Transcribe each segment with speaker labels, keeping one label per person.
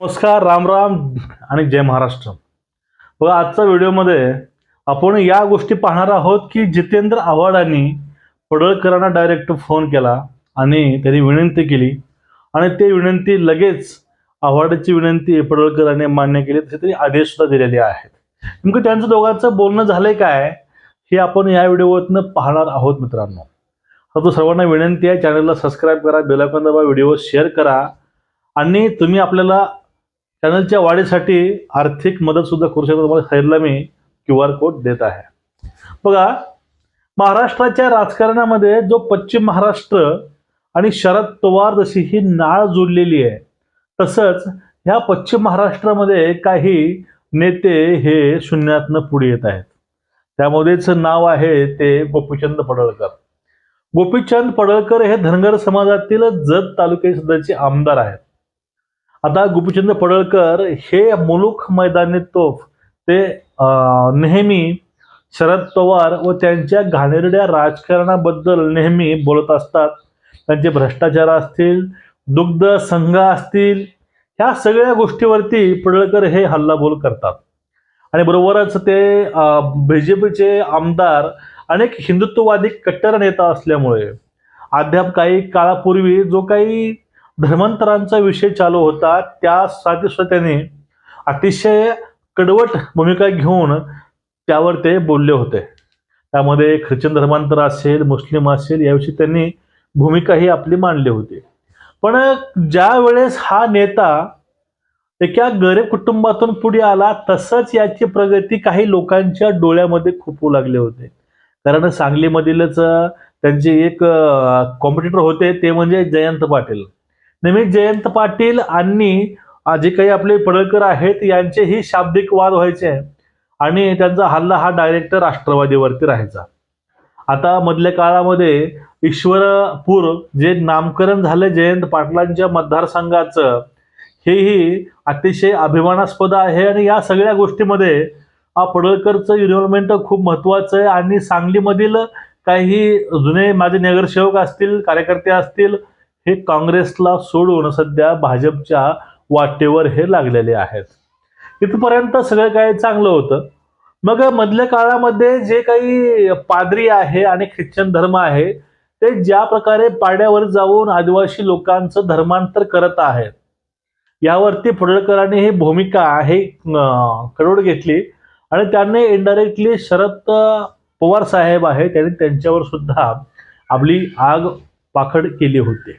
Speaker 1: नमस्कार राम राम आणि जय महाराष्ट्र. बघा आजच्या व्हिडिओमध्ये आपण या गोष्टी पाहणार आहोत की जितेंद्र आव्हाडांनी पडळकरांना डायरेक्ट फोन केला आणि त्यांनी विनंती केली आणि ते विनंती लगेच आव्हाडाची विनंती पडळकरांनी मान्य केली तसे तरी आदेश सुद्धा दिलेले आहेत. नेमकं त्यांचं दोघांचं बोलणं झालंय काय हे आपण या व्हिडिओवरनं पाहणार आहोत मित्रांनो. आता सर्वांना विनंती आहे चॅनलला सबस्क्राईब करा बेलायकॉन दाबा व्हिडिओ शेअर करा आणि तुम्ही आपल्याला चॅनलच्या वाढीसाठी आर्थिक मदत सुद्धा करू शकता. तुम्हाला साईडला मी क्यू आर कोड देत आहे. बघा महाराष्ट्राच्या राजकारणामध्ये जो पश्चिम महाराष्ट्र आणि शरद पवार जशी ही नाळ जोडलेली आहे तसंच ह्या पश्चिम महाराष्ट्रामध्ये काही नेते हे शून्यातनं पुढे येत आहेत. त्यामध्येच नाव आहे ते गोपीचंद पडळकर. गोपीचंद पडळकर हे धनगर समाजातील जत तालुक्याचे सध्याचे आमदार आहेत. आता गोपीचंद पडळकर हे मुलुख मैदानी तोफ ते नेहमी शरद पवार व त्यांच्या घाणेरड्या राजकारणाबद्दल नेहमी बोलत असतात. त्यांचे भ्रष्टाचार असतील दुग्ध संघ असतील ह्या सगळ्या गोष्टीवरती पडळकर हे हल्लाबोल करतात. आणि बरोबरच ते बी जे पीचे आमदार अनेक हिंदुत्ववादी कट्टर नेता असल्यामुळे अद्याप काही काळापूर्वी जो काही धर्मांतरांचा विषय चालू होता त्या सुद्धा त्यांनी अतिशय कडवट भूमिका घेऊन त्यावर ते बोलले होते. त्यामध्ये ख्रिश्चन धर्मांतर असेल मुस्लिम असेल याविषयी त्यांनी भूमिका ही आपली मांडली होती. पण ज्या वेळेस हा नेता एका गरीब कुटुंबातून पुढे आला तसंच याची प्रगती काही लोकांच्या डोळ्यामध्ये खुपू लागले होते. कारण सांगलीमधीलच त्यांचे एक कॉम्पिटिटर होते ते म्हणजे जयंत पाटील. नेहमी जयंत पाटील आणि जे काही आपले पडळकर आहेत यांचेही शाब्दिक वाद व्हायचे. आणि त्यांचा हल्ला हा डायरेक्ट राष्ट्रवादीवरती राहायचा. आता मधल्या काळामध्ये ईश्वरपूर जे नामकरण झालं जयंत पाटलांच्या मतदारसंघाचं हेही अतिशय अभिमानास्पद आहे. आणि या सगळ्या गोष्टीमध्ये हा पडळकरचं इन्व्हॉल्वमेंट खूप महत्त्वाचं आहे. आणि सांगलीमधील काही जुने माझे नगरसेवक असतील कार्यकर्ते असतील हे काँग्रेसला सोडून सध्या भाजपच्या वाटेवर हे लागलेले आहेत. इथपर्यंत सगळं काही चांगलं होतं. मग मधल्या काळामध्ये जे काही पादरी आहे आणि ख्रिश्चन धर्म आहे ते ज्या प्रकारे पाड्यावर जाऊन आदिवासी लोकांचं धर्मांतर करत आहेत यावरती पडळकरांनी ही भूमिका आहे कडवड घेतली. आणि त्यांनी इनडायरेक्टली शरद पवार साहेब आहे त्यांनी त्यांच्यावर सुद्धा आपली आग पाखड केली होती.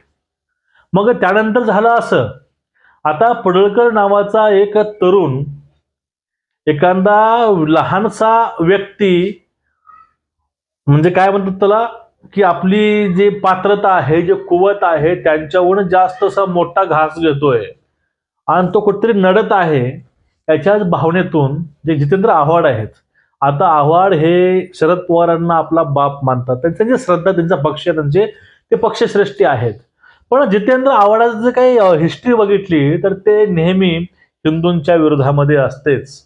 Speaker 1: मग त्यानंतर झालं असं. आता पडळकर नावाचा एक तरुण एखादा लहानसा व्यक्ती म्हणजे काय म्हणतात त्याला की आपली जी पात्रता आहे जे कुवत आहे त्यांच्याहून जास्त असा मोठा घास घेतोय. आणि तो कुठेतरी नडत आहे याच्याच भावनेतून जे जितेंद्र आव्हाड आहेत. आता आव्हाड हे शरद पवारांना आपला बाप मानतात. त्यांचा जे श्रद्धा त्यांचा पक्ष त्यांचे ते पक्षश्रेष्ठी आहेत. पण जितेंद्र आव्हाडाचं जर काही हिस्ट्री बघितली तर ते नेहमी हिंदूंच्या विरोधामध्ये असतेच.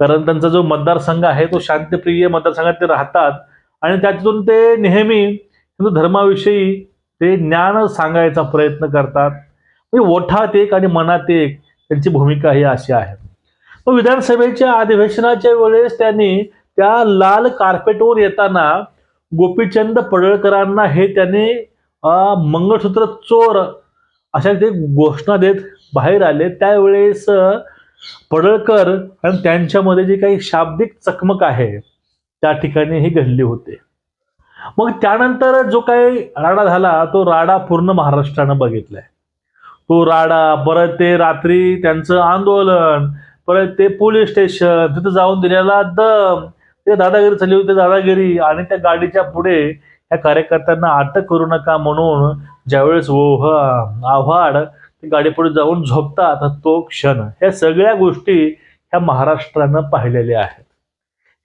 Speaker 1: कारण त्यांचा जो मतदारसंघ आहे तो शांतप्रिय मतदारसंघात ते राहतात. आणि त्यातून ते नेहमी हिंदू धर्माविषयी ते ज्ञान सांगायचा प्रयत्न करतात. म्हणजे ओठात एक आणि मनात एक त्यांची भूमिका ही अशी आहे. मग विधानसभेच्या अधिवेशनाच्या वेळेस त्यांनी त्या लाल कार्पेटवर येताना गोपीचंद पडळकरांना हे त्याने मंगळसूत्र चोर अशा ते घोषणा देत बाहेर आले. त्यावेळेस पडळकर आणि त्यांच्यामध्ये जी काही शाब्दिक चकमक आहे त्या ठिकाणी ही घडली होते. मग त्यानंतर जो काही राडा झाला तो राडा पूर्ण महाराष्ट्रानं बघितलाय. तो राडा परत ते रात्री त्यांचं आंदोलन परत ते पोलीस स्टेशन तिथं जाऊन दिलेला दम ते दादागिरी चालली होती दादागिरी आणि त्या गाडीच्या पुढे या कार्यकर्त्यांना अटक करू नका म्हणून ज्यावेळेस ओह आव्हाड ते गाडीपुढे जाऊन झोपतात तो क्षण. ह्या सगळ्या गोष्टी ह्या महाराष्ट्रानं पाहिलेल्या आहेत.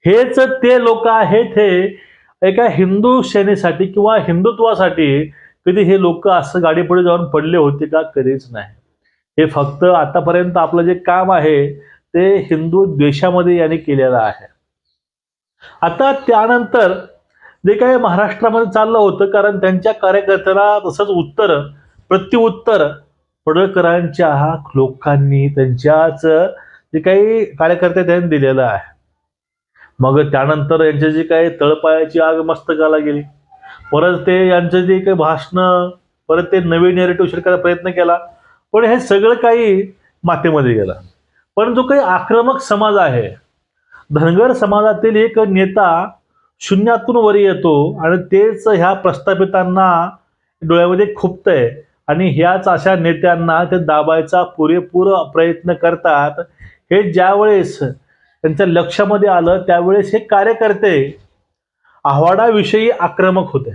Speaker 1: हेच ते लोक आहेत हे एका हिंदू सेनेसाठी किंवा हिंदुत्वासाठी कधी हे लोक असं गाडीपुढे जाऊन पडले होते का कधीच नाही. हे फक्त आतापर्यंत आपलं जे काम आहे ते हिंदू देशामध्ये यांनी केलेलं आहे. आता त्यानंतर जे काही महाराष्ट्रामध्ये चाललं होतं कारण त्यांच्या कार्यकर्त्याला तसंच उत्तर प्रत्युत्तर पडळकरांच्या लोकांनी त्यांच्याच जे काही कार्यकर्ते त्यांनी दिलेलं आहे. मग त्यानंतर यांच्या जी काही तळपायाची आग मस्तकाला गेली. परत ते यांचं जे काही भाषणं परत ते नवीन नेरेटिव्ह शिरकायचा करायचा प्रयत्न केला. पण हे सगळं काही मातेमध्ये गेलं. पण जो काही आक्रमक समाज आहे धनगर समाजातील एक नेता शून्यातून वर येतो आणि तेच ह्या प्रस्थापितांना डोळ्यामध्ये खुपतंय. आणि ह्याच अशा नेत्यांना ते दाबायचा पुरेपूर प्रयत्न करतात. हे ज्यावेळेस त्यांच्या लक्षामध्ये आलं त्यावेळेस हे कार्यकर्ते आव्हाडाविषयी आक्रमक होते.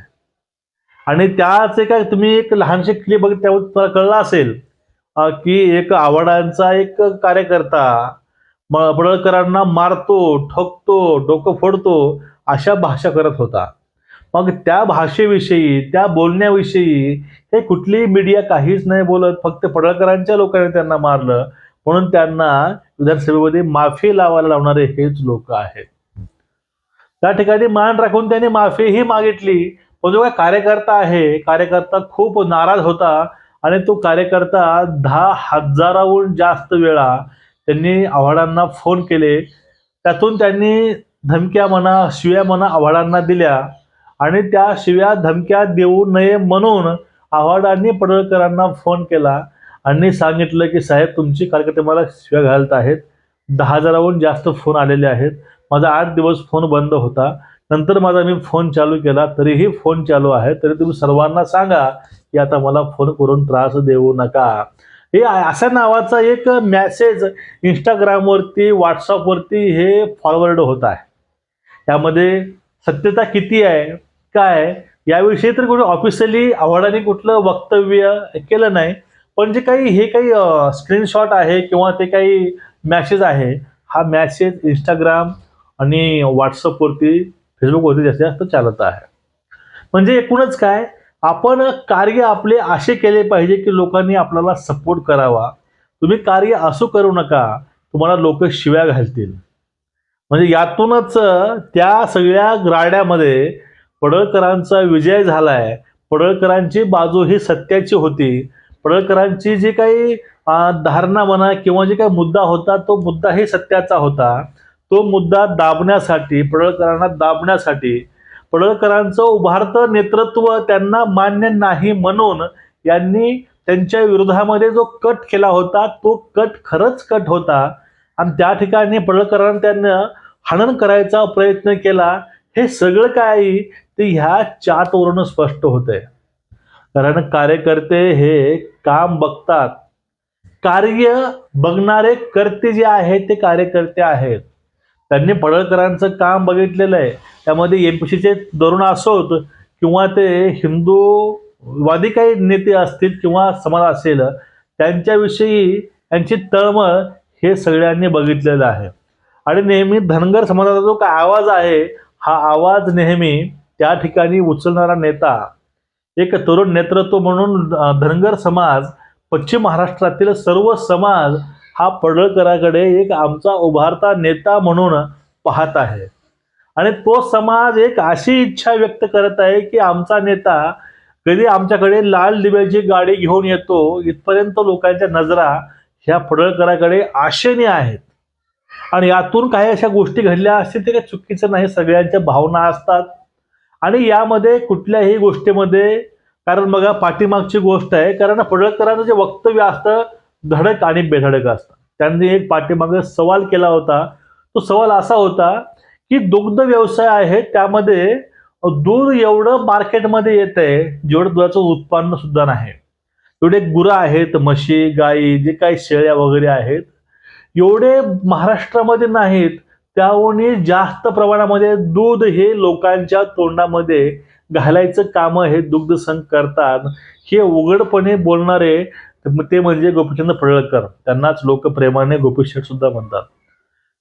Speaker 1: आणि त्याच काय तुम्ही एक लहानशी क्लिप बघ त्यावर तुम्हाला कळलं असेल की एक आव्हाडांचा एक कार्यकर्ता म- मारतो ठोकतो डोकं फोडतो अशा भाषा करत होता. मग त्या भाषेविषयी त्या बोलण्याविषयी हे कुठलीही मीडिया काहीच नाही बोलत. फक्त पडळकरांच्या लोकांनी त्यांना मारलं. म्हणून त्यांना विधानसभेमध्ये माफी लावायला लावणारे हेच लोक आहेत. त्या ठिकाणी मान राखून त्यांनी माफीही मागितली. पण जो काय कार्यकर्ता आहे कार्यकर्ता खूप नाराज होता आणि तो कार्यकर्ता दहा हजाराहून जास्त वेळा त्यांनी आव्हाडांना फोन केले. त्यातून त्यांनी धमक्या म्हणा शिव्या म्हणा आव्हाडांना दिल्या आणि त्या शिव्या धमक्या देऊ नये म्हणून आव्हाडांनी पडळकरांना फोन केला आणि सांगितलं की साहेब तुमची कार्यकर्ते मला शिव्या घालत आहेत. दहा हजाराहून जास्त फोन आलेले आहेत. माझा आठ दिवस फोन बंद होता. नंतर माझा मी फोन चालू केला. तरीही फोन चालू आहे. तरी तुम्ही सर्वांना सांगा की आता मला फोन करून त्रास देऊ नका. हे अशा नावाचा एक मॅसेज इंस्टाग्रामवरती व्हॉट्सअपवरती हे फॉरवर्ड होत आहे. त्यामध्ये सत्यता किती आहे काय याविषयी तर कुठं ऑफिशियली आव्हाडाने कुठलं वक्तव्य केलं नाही. पण जे काही हे काही स्क्रीनशॉट आहे किंवा ते काही मॅसेज आहे हा मॅसेज इंस्टाग्राम आणि व्हॉट्सअपवरती फेसबुकवरती जास्तीत जास्त चालत आहे. म्हणजे एकूणच काय आपण कार्य आपले असे केले पाहिजे की लोकांनी आपल्याला सपोर्ट करावा. तुम्ही कार्य असं करू नका तुम्हाला लोक शिव्या घालतील. म्हणजे यातूनच त्या सगळ्या ग्राड्यामध्ये पडळकरांचा विजय झालाय. पडळकरांची बाजू ही सत्याची होती. पडळकरांची जी काही धारणा म्हणा किंवा जे काही मुद्दा होता तो मुद्दाही सत्याचा होता. तो मुद्दा दाबण्यासाठी पडळकरांना दाबण्यासाठी पडळकरांचं उभारतं नेतृत्व त्यांना मान्य नाही म्हणून यांनी त्यांच्या विरोधामध्ये जो कट केला होता तो कट खरंच कट होता. आणि त्या ठिकाणी पडळकरांना त्यांना हनन करायचा प्रयत्न केला हे सगळं काही ते ह्या चाटवरून स्पष्ट होते कारण कार्यकर्ते हे काम बघतात. कार्य बघणारे कर्ते जे आहेत ते कार्यकर्ते आहेत. त्यांनी पडळकरांचं काम बघितलेलं आहे. त्यामध्ये एम पी सीचे धोरण असोत किंवा ते हिंदूवादी काही नेते असतील किंवा समाज असेल त्यांच्याविषयी त्यांची तळमळ हे सगळ्यांनी बघितलेलं आहे. आणि नेहमी धनगर समाजाचा जो काय आवाज आहे हा आवाज नेहमी त्या ठिकाणी उचलणारा नेता एक तरुण नेतृत्व म्हणून धनगर समाज पश्चिम महाराष्ट्रातील सर्व समाज हा पडळकराकडे एक आमचा उभारता नेता म्हणून पाहत आहे. आणि तो समाज एक अशी इच्छा व्यक्त करत आहे की आमचा नेता कधी आमच्याकडे लाल दिव्याची गाडी घेऊन येतो इथपर्यंत लोकांच्या नजरा ह्या पडळकराकडे आशेने आहेत. आणि यातून काही अशा गोष्टी घडल्या असतील ते काही चुकीचं नाही. सगळ्यांच्या भावना असतात. आणि यामध्ये कुठल्याही गोष्टीमध्ये कारण बघा पाठीमागची गोष्ट आहे कारण पडळकरांचं जे वक्तव्य असतं धडक आणि बेधडक असतं. त्यांनी एक पाठीमाग सवाल केला होता. तो सवाल असा होता की दुग्ध व्यवसाय आहे त्यामध्ये दूध एवढं मार्केटमध्ये येत आहे जेवढं दुधाचं उत्पन्न सुद्धा नाही. एवढे गुरं आहेत म्हशी गाई जे काही शेळ्या वगैरे आहेत एवढे महाराष्ट्रामध्ये नाहीत त्याहूनही जास्त प्रमाणामध्ये दूध हे लोकांच्या तोंडामध्ये घालायचं कामं हे दुग्ध संघ करतात. हे उघडपणे बोलणारे ते म्हणजे गोपीचंद पडळकर त्यांनाच लोक प्रेमाने सुद्धा म्हणतात.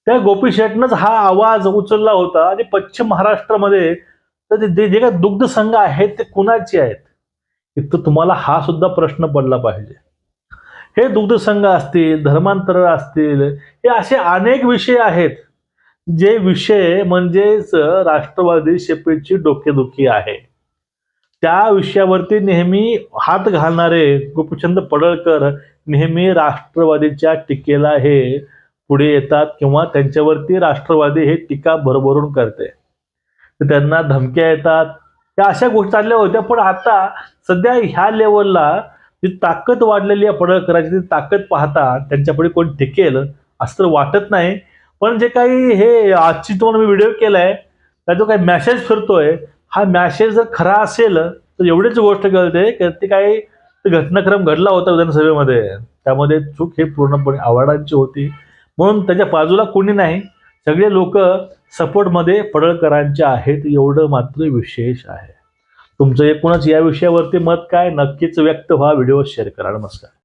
Speaker 1: त्या गोपीशेठनंच हा आवाज उचलला होता आणि पश्चिम महाराष्ट्रामध्ये तर जे जे काय दुग्ध संघ आहेत ते कुणाचे आहेत? इथं तुम्हाला हा सुद्धा प्रश्न पडला पाहिजे. हे दुग्धसंघ असतील धर्मांतर असतील हे असे अनेक विषय आहेत. जे विषय म्हणजेच राष्ट्रवादी शेपेची डोकेदुखी आहे. त्या विषयावरती नेहमी हात घालणारे गोपीचंद पडळकर नेहमी राष्ट्रवादीच्या टीकेला हे पुढे येतात किंवा त्यांच्यावरती राष्ट्रवादी हे टीका भरभरून करते. त्यांना धमक्या येतात. त्या अशा गोष्टी चालल्या होत्या पण आता सध्या ह्या लेवलला जी ताकद वाढलेली आहे पडळकरांची ती ताकद पाहता त्यांच्यापुढे कोण टिकेल असं तर वाटत नाही. पण जे काही हे आजची तुम्हाला मी व्हिडिओ केला आहे त्याचा जो काही मॅसेज फिरतोय हा मॅसेज जर खरा असेल तर एवढीच गोष्ट कळते की ते काही ते घटनाक्रम घडला होता विधानसभेमध्ये. त्यामध्ये चूक हे पूर्णपणे आव्हाडांची होती. म्हणून त्याच्या बाजूला कोणी नाही. सगळे लोक सपोर्टमध्ये पडळकरांचे आहेत एवढं मात्र विशेष आहे. तुमचं एकूणच या विषयावरती मत काय? नक्कीच व्यक्त व्हा. व्हिडिओ शेअर करा. नमस्कार.